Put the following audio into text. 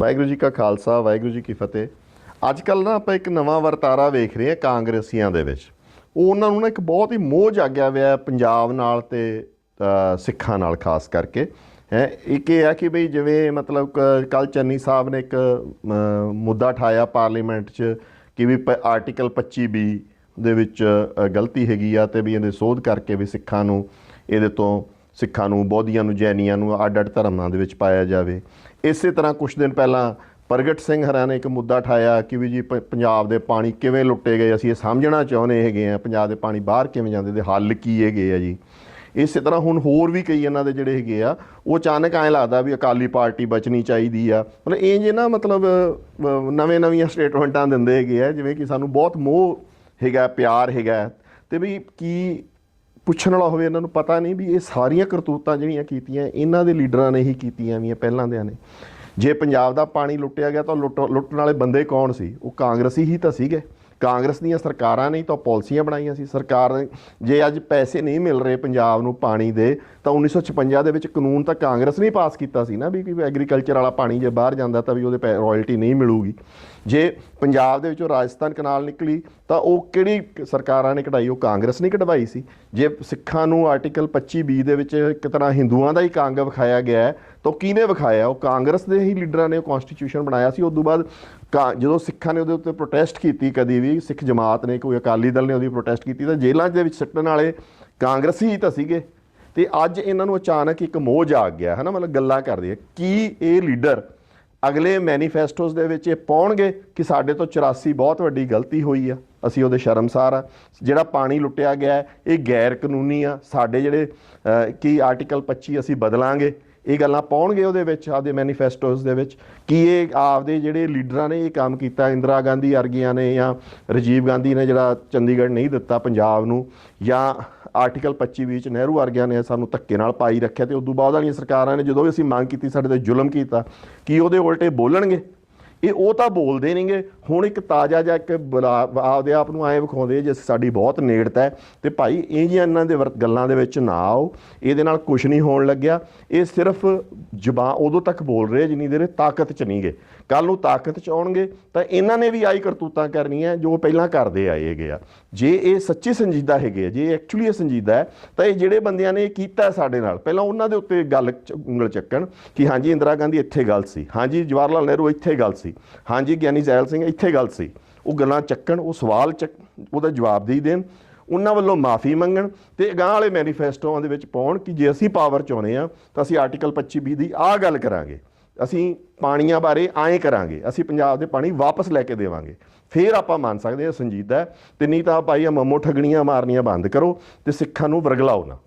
ਵਾਹਿਗੁਰੂ ਜੀ ਕਾ ਖਾਲਸਾ, ਵਾਹਿਗੁਰੂ ਜੀ ਕੀ ਫਤਿਹ। ਅੱਜ ਕੱਲ ਨਾ ਆਪਾਂ ਇੱਕ ਨਵਾਂ ਵਰਤਾਰਾ ਵੇਖ ਰਹੇ ਹਾਂ ਕਾਂਗਰਸੀਆਂ ਦੇ ਵਿੱਚ। ਉਹ ਉਹਨਾਂ ਨੂੰ ਨਾ ਇੱਕ ਬਹੁਤ ਹੀ ਮੋਹ ਜਾਗਿਆ ਹੋਇਆ ਪੰਜਾਬ ਨਾਲ ਤੇ ਸਿੱਖਾਂ ਨਾਲ ਖਾਸ ਕਰਕੇ। ਹੈ, ਇੱਕ ਇਹ ਆ ਕਿ ਬਈ ਜਿਵੇਂ ਮਤਲਬ ਕੱਲ ਚੰਨੀ ਸਾਹਿਬ ਨੇ ਇੱਕ ਮੁੱਦਾ ਠਾਇਆ ਪਾਰਲੀਮੈਂਟ 'ਚ ਕਿ ਵੀ ਪ- ਆਰਟੀਕਲ 25 ਬੀ ਦੇ ਵਿੱਚ ਗਲਤੀ ਹੈਗੀ ਆ ਤੇ ਵੀ ਇਹਦੇ ਸੋਧ ਕਰਕੇ ਵੀ ਸਿੱਖਾਂ ਨੂੰ ਇਹਦੇ ਤੋਂ ਸਿੱਖਾਂ ਨੂੰ, ਬੋਧੀਆਂ ਨੂੰ, ਜੈਨੀਆਂ ਨੂੰ ਅੱਡ ਅੱਡ ਧਰਮਾਂ ਦੇ ਵਿੱਚ ਪਾਇਆ ਜਾਵੇ। ਇਸੇ ਤਰ੍ਹਾਂ ਕੁਝ ਦਿਨ ਪਹਿਲਾਂ ਪ੍ਰਗਟ ਸਿੰਘ ਹਰਾਂ ਨੇ ਇੱਕ ਮੁੱਦਾ ਠਾਇਆ ਕਿ ਵੀ ਜੀ ਪ- ਪੰਜਾਬ ਦੇ ਪਾਣੀ ਕਿਵੇਂ ਲੁੱਟੇ ਗਏ, ਅਸੀਂ ਇਹ ਸਮਝਣਾ ਚਾਹੁੰਦੇ ਹੈਗੇ ਆ ਪੰਜਾਬ ਦੇ ਪਾਣੀ ਬਾਹਰ ਕਿਵੇਂ ਜਾਂਦੇ ਤੇ ਹੱਲ ਕੀ ਹੈਗੇ ਆ ਜੀ। ਇਸੇ ਤਰ੍ਹਾਂ ਹੁਣ ਹੋਰ ਵੀ ਕਈ ਇਹਨਾਂ ਦੇ ਜਿਹੜੇ ਹੈਗੇ ਆ, ਉਹ ਅਚਾਨਕ ਐਂ ਲੱਗਦਾ ਵੀ ਅਕਾਲੀ ਪਾਰਟੀ ਬਚਣੀ ਚਾਹੀਦੀ ਆ। ਮਤਲਬ ਇਹ ਨਾ ਮਤਲਬ ਨਵੇਂ ਨਵੀਆਂ ਸਟੇਟਮੈਂਟਾਂ ਦਿੰਦੇ ਹੈਗੇ ਆ, ਜਿਵੇਂ ਕਿ ਸਾਨੂੰ ਬਹੁਤ ਮੋਹ ਹੈਗਾ, ਪਿਆਰ ਹੈਗਾ। ਤੇ ਵੀ ਕੀ ਪੁੱਛਣ ਵਾਲਾ ਹੋਵੇ, ਇਹਨਾਂ ਨੂੰ ਪਤਾ ਨਹੀਂ ਵੀ ਇਹ ਸਾਰੀਆਂ ਕਰਤੂਤਾਂ ਜਿਹੜੀਆਂ ਕੀਤੀਆਂ, ਇਹਨਾਂ ਦੇ ਲੀਡਰਾਂ ਨੇ ਹੀ ਕੀਤੀਆਂ ਵੀ ਪਹਿਲਾਂ ਦਿਆਂ ਨੇ। ਜੇ ਪੰਜਾਬ ਦਾ ਪਾਣੀ ਲੁੱਟਿਆ ਗਿਆ ਤਾਂ ਲੁੱਟ, ਲੁੱਟਣ ਵਾਲੇ ਬੰਦੇ ਕੌਣ ਸੀ? ਉਹ ਕਾਂਗਰਸੀ ਹੀ ਤਾਂ ਸੀਗੇ। ਕਾਂਗਰਸ ਦੀਆਂ ਸਰਕਾਰਾਂ ਨੇ ਤਾਂ ਪਾਲਿਸੀਆਂ ਬਣਾਈਆਂ ਸੀ। ਸਰਕਾਰ ਨੇ ਜੇ ਅੱਜ ਪੈਸੇ ਨਹੀਂ ਮਿਲ ਰਹੇ ਪੰਜਾਬ ਨੂੰ ਪਾਣੀ ਦੇ, ਤਾਂ 1956 ਦੇ ਵਿੱਚ ਕਾਨੂੰਨ ਤਾਂ ਕਾਂਗਰਸ ਨੇ ਪਾਸ ਕੀਤਾ ਸੀ ਨਾ, ਵੀ ਐਗਰੀਕਲਚਰ ਵਾਲਾ ਪਾਣੀ ਜੇ ਬਾਹਰ ਜਾਂਦਾ ਤਾਂ ਵੀ ਉਹਦੇ ਰਾਇਲਟੀ ਨਹੀਂ ਮਿਲੂਗੀ। ਜੇ ਪੰਜਾਬ ਦੇ ਵਿੱਚੋਂ ਰਾਜਸਥਾਨ ਕਨਾਲ ਨਿਕਲੀ, ਤਾਂ ਉਹ ਕਿਹੜੀ ਸਰਕਾਰਾਂ ਨੇ ਕਢਾਈ? ਉਹ ਕਾਂਗਰਸ ਨੇ ਕਢਵਾਈ ਸੀ। ਜੇ ਸਿੱਖਾਂ ਨੂੰ ਆਰਟੀਕਲ 25 ਬੀ ਦੇ ਵਿੱਚ ਇੱਕ ਤਰ੍ਹਾਂ ਹਿੰਦੂਆਂ ਦਾ ਹੀ ਕਾਂਗ ਵਿਖਾਇਆ ਗਿਆ ਹੈ, ਤਾਂ ਉਹ ਕਿਹਨੇ ਵਿਖਾਇਆ? ਉਹ ਕਾਂਗਰਸ ਦੇ ਹੀ ਲੀਡਰਾਂ ਨੇ ਉਹ ਕਨਸਟੀਟਿਊਸ਼ਨ ਬਣਾਇਆ ਸੀ। ਉਸ ਤੋਂ ਬਾਅਦ ਕਾ- ਜਦੋਂ ਸਿੱਖਾਂ ਨੇ ਉਹਦੇ ਉੱਤੇ ਪ੍ਰੋਟੈਸਟ ਕੀਤੀ ਕਦੀ ਵੀ, ਸਿੱਖ ਜਮਾਤ ਨੇ, ਕੋਈ ਅਕਾਲੀ ਦਲ ਨੇ ਉਹਦੀ ਪ੍ਰੋਟੈਸਟ ਕੀਤੀ, ਤਾਂ ਜੇਲ੍ਹਾਂ ਦੇ ਵਿੱਚ ਸਿੱਟਣ ਵਾਲੇ ਕਾਂਗਰਸੀ ਹੀ ਤਾਂ ਸੀਗੇ। ਤੇ ਅੱਜ ਇਹਨਾਂ ਨੂੰ ਅਚਾਨਕ ਇੱਕ ਮੋਹ ਜਾਗ ਗਿਆ ਹੈ ਨਾ ਮਤਲਬ ਗੱਲਾਂ ਕਰਦੇ ਆ। ਕੀ ਇਹ ਲੀਡਰ ਅਗਲੇ ਮੈਨੀਫੈਸਟੋਜ਼ ਦੇ ਵਿੱਚ ਇਹ ਪਾਉਣਗੇ ਕਿ ਸਾਡੇ ਤੋਂ 84 ਬਹੁਤ ਵੱਡੀ ਗਲਤੀ ਹੋਈ ਆ। ਅਸੀਂ ਉਹਦੇ ਸ਼ਰਮਸਾਰ ਆ। ਜਿਹੜਾ ਪਾਣੀ ਲੁੱਟਿਆ ਗਿਆ ਇਹ ਗੈਰ ਕਾਨੂੰਨੀ ਆ। ਸਾਡੇ ਜਿਹੜੇ ਅ, ਕੀ ਆਰਟੀਕਲ 25 ਅਸੀਂ ਬਦਲਾਂਗੇ। ਇਹ ਗੱਲਾਂ ਪਾਉਣਗੇ ਉਹਦੇ ਵਿੱਚ ਆਪਦੇ ਮੈਨੀਫੈਸਟੋਜ਼ ਦੇ ਵਿੱਚ ਕਿ ਇਹ ਆਪਦੇ ਜਿਹੜੇ ਲੀਡਰਾਂ ਨੇ ਇਹ ਕੰਮ ਕੀਤਾ। ਇੰਦਰਾ ਗਾਂਧੀ ਵਰਗੀਆਂ ਨੇ ਜਾਂ ਰਾਜੀਵ ਗਾਂਧੀ ਨੇ ਜਿਹੜਾ ਚੰਡੀਗੜ੍ਹ ਨਹੀਂ ਦਿੱਤਾ ਪੰਜਾਬ ਨੂੰ ਜਾਂ ਆਰਟੀਕਲ 25 ਵਿੱਚ ਨਹਿਰੂ ਵਰਗਿਆਂ ਨੇ ਸਾਨੂੰ ਧੱਕੇ ਨਾਲ ਪਾਈ ਰੱਖਿਆ ਤੇ ਉਦੋਂ ਬਾਅਦ ਵਾਲੀਆਂ ਸਰਕਾਰਾਂ ਨੇ ਜਦੋਂ ਵੀ ਅਸੀਂ ਮੰਗ ਕੀਤੀ, ਸਾਡੇ ਤੇ ਜ਼ੁਲਮ ਕੀਤਾ, ਕੀ ਉਹਦੇ ਉਲਟੇ ਬੋਲਣਗੇ? ਇਹ ਉਹ ਤਾਂ ਬੋਲਦੇ ਨਹੀਂਗੇ ਹੁਣ ਇੱਕ ਤਾਜ਼ਾ ਜਿਹਾ ਇੱਕ ਬਲਾ- ਆਪਦੇ ਆਪ ਨੂੰ ਐਂ ਵਿਖਾਉਂਦੇ ਜੇ ਸਾਡੀ ਬਹੁਤ ਨੇੜਤਾ ਹੈ ਤੇ ਭਾਈ ਇਹ ਜਿਹੀਆਂ ਇਹਨਾਂ ਦੇ ਵਰਤ ਗੱਲਾਂ ਦੇ ਵਿੱਚ ਨਾ ਆਓ। ਇਹਦੇ ਨਾਲ ਕੁਝ ਨਹੀਂ ਹੋਣ ਲੱਗਿਆ। ਇਹ ਸਿਰਫ ਜ਼ਬਾਨ ਉਦੋਂ ਤੱਕ ਬੋਲ ਰਹੇ ਜਿੰਨੀ ਦੇਰ ਇਹ ਤਾਕਤ ਚ ਨਹੀਂ ਗਏ ਕੱਲ ਨੂੰ ਤਾਕਤ ਚ ਆਉਣਗੇ ਤਾਂ ਇਹਨਾਂ ਨੇ ਵੀ ਆਈ ਕਰਤੂਤਾਂ ਕਰਨੀਆਂ ਜੋ ਪਹਿਲਾਂ ਕਰਦੇ ਆਏ ਹੈਗੇ ਆ। ਜੇ ਇਹ ਸੱਚੀ ਸੰਜੀਦਾ ਹੈਗੇ ਆ, ਜੇ ਐਕਚੁਅਲੀ ਇਹ ਸੰਜੀਦਾ ਹੈ ਤਾਂ ਇਹ ਜਿਹੜੇ ਬੰਦਿਆਂ ਨੇ ਇਹ ਕੀਤਾ ਸਾਡੇ ਨਾਲ ਪਹਿਲਾਂ ਉਹਨਾਂ ਦੇ ਉੱਤੇ ਗੱਲ ਚ- ਉਂਗਲ ਚੱਕਣ ਕਿ ਹਾਂਜੀ ਇੰਦਰਾ ਗਾਂਧੀ ਇੱਥੇ ਗਲਤ ਸੀ ਹਾਂਜੀ ਜਵਾਹਰ ਲਾਲ ਨਹਿਰੂ ਇੱਥੇ ਗਲਤ ਸੀ। ਹਾਂਜੀ, ਗਿਆਨੀ ਜ਼ੈਲ ਸਿੰਘ, ਇੱਥੇ ਗਲਤ ਸੀ। ਉਹ ਗੱਲਾਂ ਚੱਕਣ, ਉਹ ਸਵਾਲ ਚੱਕ, ਉਹਦਾ ਜਵਾਬ ਦੇ ਦੇਣ। ਉਹਨਾਂ ਵੱਲੋਂ ਮਾਫੀ ਮੰਗਣ ਤੇ ਅਗਾਂਹ ਵਾਲੇ ਮੈਨੀਫੈਸਟੋਆਂ ਦੇ ਵਿੱਚ ਪਾਉਣ ਕਿ ਜੇ ਅਸੀਂ ਪਾਵਰ ਚਾਹੁੰਦੇ ਆ ਤਾਂ ਅਸੀਂ ਆਰਟੀਕਲ 25 ਬੀ ਦੀ ਆਹ ਗੱਲ ਕਰਾਂਗੇ। ਅਸੀਂ ਪਾਣੀਆਂ ਬਾਰੇ ਆਏ ਕਰਾਂਗੇ। ਅਸੀਂ ਪੰਜਾਬ ਦੇ ਪਾਣੀ ਵਾਪਸ ਲੈ ਕੇ ਦੇਵਾਂਗੇ। ਫੇਰ ਆਪਾਂ ਮੰਨ ਸਕਦੇ ਹਾਂ ਸੰਜੀਦਾ ਹੈ। ਤੇ ਨਹੀਂ ਤਾਂ ਭਾਈ ਆ ਮੰਮੋ ਠਗਣੀਆਂ ਮਾਰਨੀਆਂ ਬੰਦ ਕਰੋ ਤੇ ਸਿੱਖਾਂ ਨੂੰ ਵਰਗਲਾਓ ਨਾ।